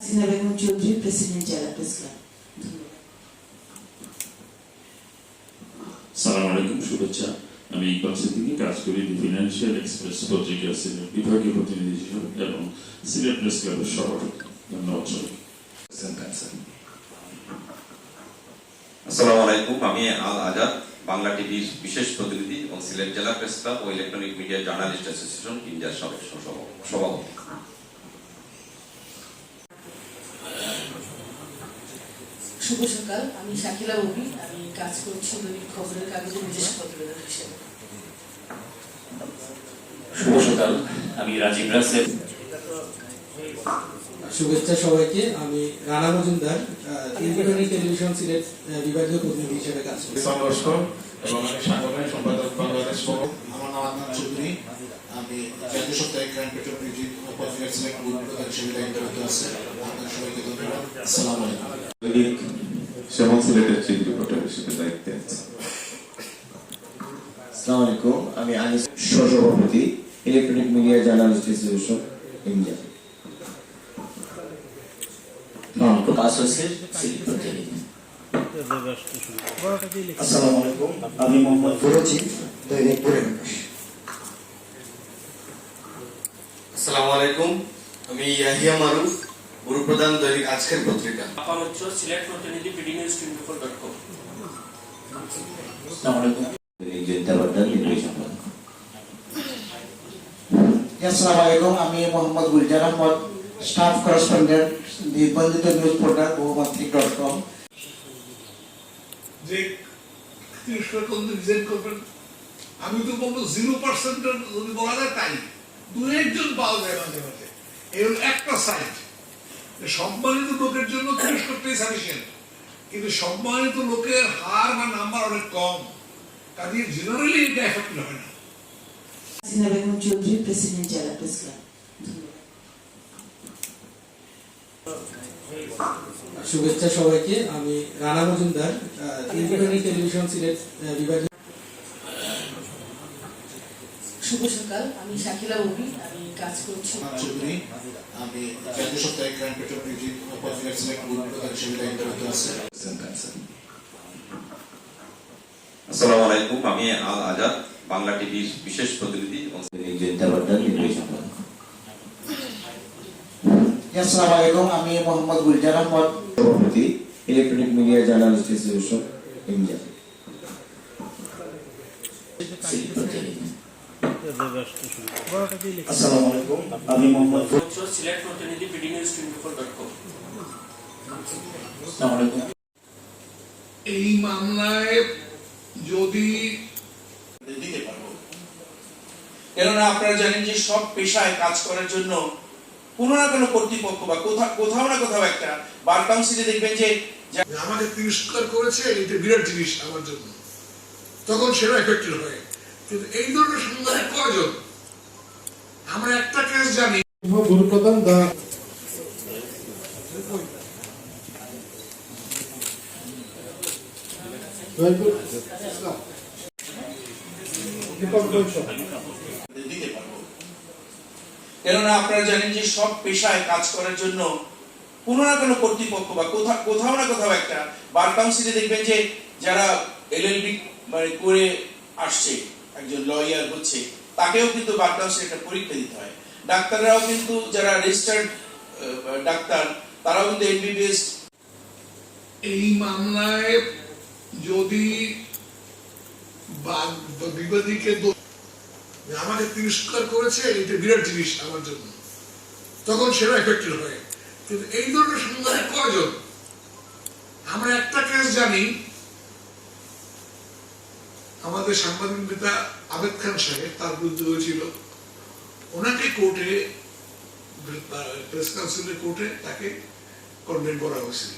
Hasina Begum Chowdhury president জেলা press সালাম আলাইকুম শুভেচ্ছা আমি ইকবাল সিদ্দিকি কাজ করি ফিনান্সিয়াল এক্সপ্রেস পত্রিকা সিলেট বিভাগীয় প্রতিনিধি হিসেবে এবং সিলেট প্রেস ক্লাবের সভাপতি ধন্যবাদ আসসালামু আলাইকুম আমি আল আজাদ বাংলা টিভির বিশেষ প্রতিনিধি এবং সিলেট জেলা প্রেস ক্লাব ও ইলেকট্রনিক মিডিয়া জার্নালিস্ট অ্যাসোসিয়েশন ইন্ডিয়ার সভাপতি শুভ সকাল। আমি শাকিলা ববি। আমি কাজ করছি দৈনিক খবরের কাগজের বিশেষ প্রতিবেদক হিসেবে। শুভ সকাল। আমি রাজীব রাসেল। শুভেচ্ছা সবাইকে। আমি রানা মজুমদার আহ, টেলিভিশন সিলেট বিভাগীয় প্রতিনিধি হিসেবে কাজ করি। সংঘর্ষ এবং আমি সাংগঠনিক সম্পাদক বাংলাদেশ আমার নাম আদনান চৌধুরী। আমি জাতীয় সাপ্তাহিক ক্রাইম পেট্রোল পত্রিকার সিলেক্ট গ্রুপ হিসেবে দায়িত্বরত আছে আপনাদের সবাইকে ধন্যবাদ। আসসালামু আলাইকুম। দৈনিক শ্যামল সিলেটের চিফ রিপোর্টার হিসেবে দায়িত্বে আছে আসসালামু আলাইকুম আমি আনিস সহসভাপতি electronic media journalist association India কাজ হচ্ছে সিলেট প্রতিনিধি আসসালামু আলাইকুম আমি মোহাম্মদ ফুরুজি দৈনিক পরিবেশ আসসালামু আলাইকুম আমি ইয়াহিয়া মারুফ গুরুপ্রধান দৈনিক আজকের পত্রিকা। আপার হচ্ছে সিলেট প্রতিনিধি BD news twenty four dot com. আমি মোহাম্মদ গুলজার আহমদ স্টাফ করেসপন্ডেন্ট নিবন্ধিত news portal Bahumatrik dot com. যে করবেন আমি তো বলব জিরো পার্সেন্ট যদি বলা যায় তাই। দু একজন পাওয়া যায় মাঝে মাঝে। এই একটা সাইড সম্মানিত লোকের জন্য তিরস্কারটাই সাফিসিয়েন্ট কিন্তু সম্মানিত লোকের হার বা নাম্বার অনেক কম। কাজে জেনারেলি এটা এফেক্ট হয় না। হাসিনা বেগম চৌধুরী প্রেসিডেন্ট জেলা প্রেস ক্লাব শুভেচ্ছা সবাইকে। আমি রানা মজুমদার আহ, টেলিভিশন সিলেট আহ, বিভাগীয় শুভ সকাল। আমি শাকিলা ববি আমি কাজ করছি। চৌধুরী। আমি সাপ্তাহিক ক্রাইম পেট্রোল সিলেক্ট গ্রুপ হিসেবে দায়িত্বরত আছে আসসালামু আলাইকুম। আমি আল আজাদ বাংলা টিভির বিশেষ প্রতিনিধি। আসসালামু আলাইকুম। আমি মোহাম্মদ গুলজার আহমদ। সভাপতি electronic media journalist association India আসসালামু আলাইকুম আমি মোহাম্মদ হচ্ছে প্রতিনিধি BD news twenty four dot com আসসালামু আলাইকুম এই মামলায় যদি দিতে পারব কেননা আপনারা জানেন যে সব পেশায় কাজ করার জন্য কোনো না কোনো কর্তৃপক্ষ বা কোথাও কোথাও না কোথাও একটা বার কাউন্সিলে দেখবেন যে যে আমাকে তিরস্কার করেছে এটা বিরাট জিনিস আমার জন্য। তখন সেটা এফেক্টেড হয়। কিন্তু এই ধরনের সাংবাদিক কয়জন আমরা একটা কেস জানি। গুরুপ্রধান দা কেননা আপনারা জানেন যে সব পেশায় কাজ করার জন্য কোনো না কোনো কর্তৃপক্ষ বা কোথাও কোথাও না কোথাও একটা বার কাউন্সিলে দেখবেন যে যারা এলএলবি মানে করে আসছে। একজন লয়ার হচ্ছে, তাকেও কিন্তু বার একটা পরীক্ষা দিতে হয়। ডাক্তাররাও কিন্তু যারা রেজিস্টার্ড ডাক্তার, তারাও কিন্তু এমবিবিএস এই মামলায় যদি বিবাদীকে আমাকে তিরস্কার করেছে, এটা বিরাট জিনিস আমার জন্য। তখন সেটা এফেক্টেড হয়। কিন্তু এই ধরনের সাংবাদিক কয়জন? আমরা একটা কেস জানি আমাদের সাংবাদিক নেতা আবেদ খান সাহেব, তার বিরুদ্ধে হয়েছিল। ওনাকে কোর্টে, প্রেস কাউন্সিলের কোর্টে তাকে কন্ডেম করা হয়েছিল।